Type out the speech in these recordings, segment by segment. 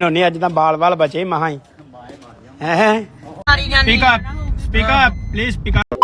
ਨਹੀਂ ਅੱਜ ਤਾਂ ਬਾਲ ਬਾਲ ਬਚੇ ਮਹਾ ਹੀ। ਹੈ speak up speak up please speak up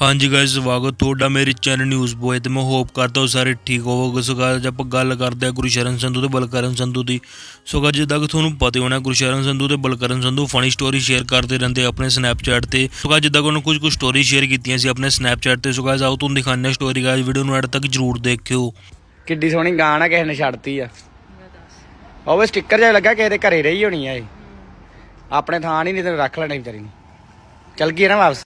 ਹਾਂਜੀ ਗਾਇਸ ਸਵਾਗਤ ਤੁਹਾਡਾ ਮੇਰੇ ਚੈਨਲ ਨਿਊਜ਼ ਬੋਏ ਤੇ ਮੈਂ ਹੋਪ ਕਰਦਾ ਹਾਂ ਸਾਰੇ ਠੀਕ ਹੋਵੋਗੇ। ਸੋ guys, ਆਪਾਂ ਗੱਲ ਕਰਦੇ ਹਾਂ ਗੁਰਸ਼ਰਨ ਸੰਧੂ ਤੇ ਬਲਕਰਨ ਸੰਧੂ ਦੀ। ਸੋ guys, ਜਿੱਦਾਂ ਕਿ ਤੁਹਾਨੂੰ ਪਤਾ ਹੋਣਾ ਗੁਰਸ਼ਰਨ ਸੰਧੂ ਤੇ Balkaran Sandhu funny story share ਕਰਦੇ ਰਹਿੰਦੇ ਆਪਣੇ ਸਨੈਪਚੈਟ ਤੇ। ਸੋ guys, ਜਿੱਦਾਂ ਕਿ ਉਹਨਾਂ ਕੁਝ ਕੁ ਸਟੋਰੀ ਸ਼ੇਅਰ ਕੀਤੀਆਂ ਸੀ ਆਪਣੇ ਸਨੈਪਚੈਟ ਤੇ। ਸੋ guys, ਆਓ ਤੁਹਾਨੂੰ ਦਿਖਾਉਂਦੇ ਹਾਂ ਸਟੋਰੀ ਗਾਇਸ ਵੀਡੀਓ ਨੂੰ ਐਡ ਤੱਕ ਜਰੂਰ ਦੇਖਿਓ। ਕਿੱਡੀ ਸੋਹਣੀ ਗਾਣ ਆ, ਕਿਸੇ ਨੇ ਛੱਡਤੀ ਆ। ਉਹ ਸਟicker ਜਿਹਾ ਲੱਗਾ, ਕਿਸੇ ਦੇ ਘਰੇ ਰਹੀ ਹੋਣੀ ਆ ਇਹ। ਆਪਣੇ ਥਾਂ ਨਹੀਂ ਤੈਨੂੰ ਰੱਖ ਲੈਣੀ ਵਿਚਾਰੀ ਨੂੰ। ਚਲ ਗਈ ਨਾ ਵਾਪਸ।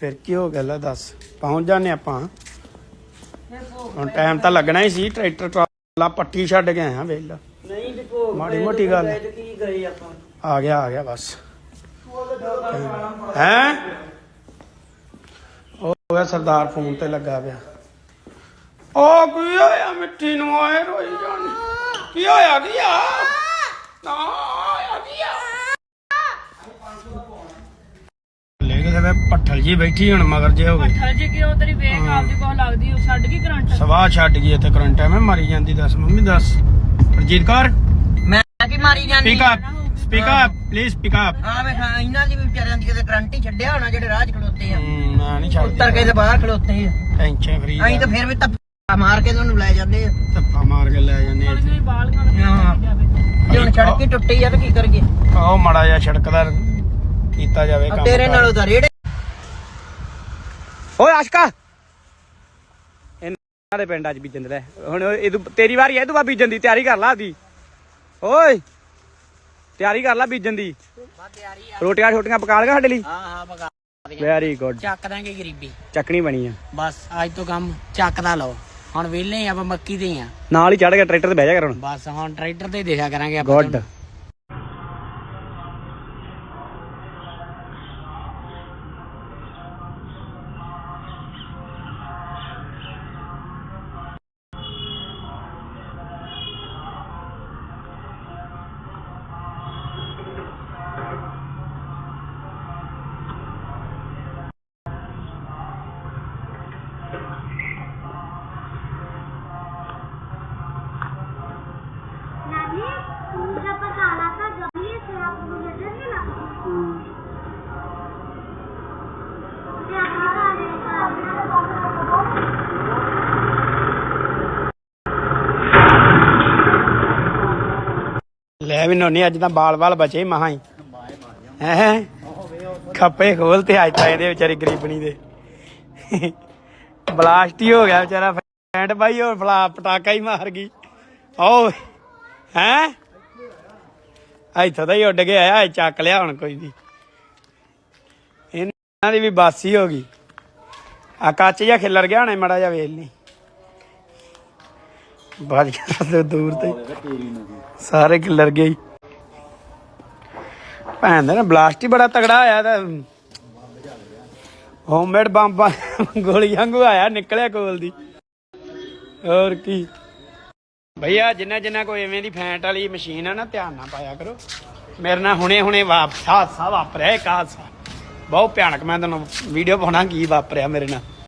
ਫਿਰ ਕੀ ਹੋ ਗਿਆ ਲੈ ਦੱਸ, ਪਹੁੰਚ ਜਾਣੇ ਆਪਾਂ। ਹੁਣ ਟਾਈਮ ਤਾਂ ਲੱਗਣਾ ਹੀ ਸੀ, ਟਰੈਕਟਰ ਟਰਾਲਾ ਪੱਟੀ ਛੱਡ ਗਏ ਆਇਆ ਵੇਲਾ ਨਹੀਂ ਤੇ ਮਾੜੀ ਮੋਟੀ ਗੱਲ ਕੀ ਗਏ ਆਪਾਂ ਆ ਗਿਆ ਆ ਗਿਆ ਬਸ। ਹੈ? ਉਹ ਹੋਇਆ ਸਰਦਾਰ ਫੋਨ ਤੇ ਲੱਗਾ ਪਿਆ। ਉਹ ਕੀ ਹੋਇਆ ਮਿੱਠੀ ਨੂੰ? ਆਏ ਰੋਈ ਜਾਣੀ ਕੀ ਹੋਇਆ? ਕੀ ਆ? ਨਾ ਆਇਆ ਕੀ ਆ? ਲੈ ਕੇ ਤੇ ਪੱਠਲ ਜੀ ਬੈਠੀ ਹੁਣ ਮਗਰ ਜੇ ਹੋ ਗਈ। ਹਲ ਜੇ ਕਿ ਉਹ ਤੇਰੀ ਵੇਖ ਆਪਦੀ ਕੋਲ ਲੱਗਦੀ ਉਹ ਛੱਡ ਗਈ ਕਰੰਟ? ਸਵਾਹ ਛੱਡ ਗਈ ਇੱਥੇ ਕਰੰਟ ਐ ਮੈਂ ਮਰੀ ਜਾਂਦੀ ਦੱਸ ਮੰਮੀ ਦੱਸ। ਪ੍ਰਜੀਤ ਕੌਰ? ਮੈਂ ਕੀ ਮਾਰੀ ਜਾਂਦੀ। Speak speak up please speak up ਹਾਂ ਮੈਂ ਹਾਂ ਇਹਨਾਂ ਦੀ ਵੀ ਵਿਚਾਰਿਆਂ ਦੀ ਕਿਤੇ ਕਰੰਟ ਹੀ ਛੱਡਿਆ ਹੋਣਾ ਜਿਹੜੇ ਰਾਹ 'ਚ ਖਲੋਤੇ ਆ। ਮੈਂ ਨਹੀਂ ਛੱਡਦੀ। ਉੱਤਰ ਕੇ ਤੇ ਬਾਹਰ ਖਲੋਤੇ ਆ। ਟੈਨਸ਼ਨ ਫਰੀ ਅਸੀਂ ਤਾਂ ਫਿਰ ਵੀ ਧੱਪਾ ਮਾਰ ਕੇ ਤੁਹਾਨੂੰ ਲੈ ਜਾਂਦੇ ਆ। ਧੱਪਾ ਮਾਰ ਕੇ ਲੈ ਜਾਂਦੇ ਆ ਖਾਣ ਹਾਂ। ਜੇ ਹੁਣ ਸੜਕ ਹੀ ਟੁੱਟੀ ਆ ਤਾਂ ਕੀ ਕਰੀਏ? ਆਓ ਮੜਾ ਜਿਹਾ ਛੜਕਦਾ ਕੀਤਾ ਜਾਵੇ ਆ ਕੰਮ ਤੇਰੇ। ਨਾਲੋਂ ਤਾਂ ਰੇੜੇ ਓਏ ਆਸ਼ਕਾ! ਇਹਨਾਂ ਦੇ ਪਿੰਡ ਅੱਜ ਬੀਜਣ ਦੇ ਹੁਣ ਇਹ ਤੇਰੀ ਵਾਰੀ ਐ ਤੂੰ ਬਾ ਬੀਜਣ ਦੀ ਤਿਆਰੀ ਕਰ ਲਾ ਆਦੀ ਓਏ! ਤਿਆਰੀ ਕਰ ਲਾ ਬੀਜਣ ਦੀ। ਰੋਟੀਆਂ ਛੋਟੀਆਂ ਪਕਾ ਲਗਾ ਸਾਡੇ ਲਈ? ਹਾਂ ਹਾਂ ਪਕਾ ਵੈਰੀ ਗੁੱਡ ਚੱਕ ਦਾਂਗੇ ਗਰੀਬੀ। ਚੱਕਣੀ ਬਣੀ ਆ। ਬਸ ਅੱਜ ਤੋਂ ਕੰਮ ਚੱਕਦਾ ਲਓ। ਹੁਣ ਵਿਹਲੇ ਆਪਾਂ ਮੱਕੀ ਦੇ ਆ। ਨਾਲ ਹੀ ਚੜ ਕੇ ਟਰੈਕਟਰ ਤੇ ਬਹਿ ਜਾ ਕਰ ਹੁਣ। ਬਸ ਹੁਣ ਟਰੈਕਟਰ ਤੇ ਦੇਖਿਆ ਕਰਾਂਗੇ ਆਪਾਂ ਗੁੱਡ ਲੈ ਵੀ ਨੋਨੀ, ਅੱਜ ਤਾਂ ਬਾਲ ਬਾਲ ਬਚੇ ਮਹਾ ਹੀ। ਹੈ ਖੱਪੇ ਖੋਲ ਤੇ ਅੱਜ ਤਾਂ ਇਹਦੇ ਵਿਚਾਰੀ ਗਰੀਬਣੀ ਦੇ। ਬਲਾਸਟ ਹੀ ਹੋ ਗਿਆ ਵਿਚਾਰਾ ਫੈਂਟ ਬਾਈ, ਹੋਰ ਫਲਾ ਪਟਾਕਾ ਹੀ ਮਾਰ ਗਈ। ਓ ਹੈ? ਇੱਥੋਂ ਤਾਂ ਹੀ ਉੱਡ ਕੇ ਆਇਆ ਇਹ ਚੱਕ ਲਿਆ ਹੁਣ ਕੋਈ ਦੀ ਇਹਨਾਂ ਦੀ ਵੀ ਬਾਸੀ ਹੋ ਗਈ। ਆ ਕੱਚ ਜਿਹਾ ਖਿੱਲਰ ਗਿਆ ਹੁਣੇ, ਮੜਾ ਜਾ ਵੇਲ ਲਈ। ਬਾਜ ਗਿਆ ਦੂਰ ਤੇ ਸਾਰੇ ਕਿਲਰ ਗਏ ਈ। ਭੈਣ ਦਾ ਨਾ ਬਲਾਸਟ ਹੀ ਬੜਾ ਤਗੜਾ ਆਇਆ ਤਾਂ। ਹੋਮਮੇਡ ਬੰਬ ਗੋਲੀ ਵਾਂਗੂ ਆਇਆ ਨਿਕਲਿਆ ਕੋਲ ਦੀ। ਹੋਰ ਕੀ। ਭਈਆ, ਜਿੰਨਾ ਜਿੰਨਾ ਕੋਈ ਐਵੇਂ ਦੀ ਫੈਂਟ ਵਾਲੀ ਮਸ਼ੀਨ ਆ ਨਾ, ਧਿਆਨ ਨਾ ਪਾਇਆ ਕਰੋ। ਮੇਰੇ ਨਾਲ ਹੁਣੇ ਹੁਣੇ ਵਾਪਸਾ ਸਾ ਵਾਪਰਿਆ ਇੱਕ ਹਾਦਸਾ। ਬਹੁਤ ਭਿਆਨਕ ਮੈਂ ਤੁਹਾਨੂੰ ਵੀਡੀਓ ਪਾਉਣਾ ਕੀ ਵਾਪਰਿਆ ਮੇਰੇ ਨਾਲ।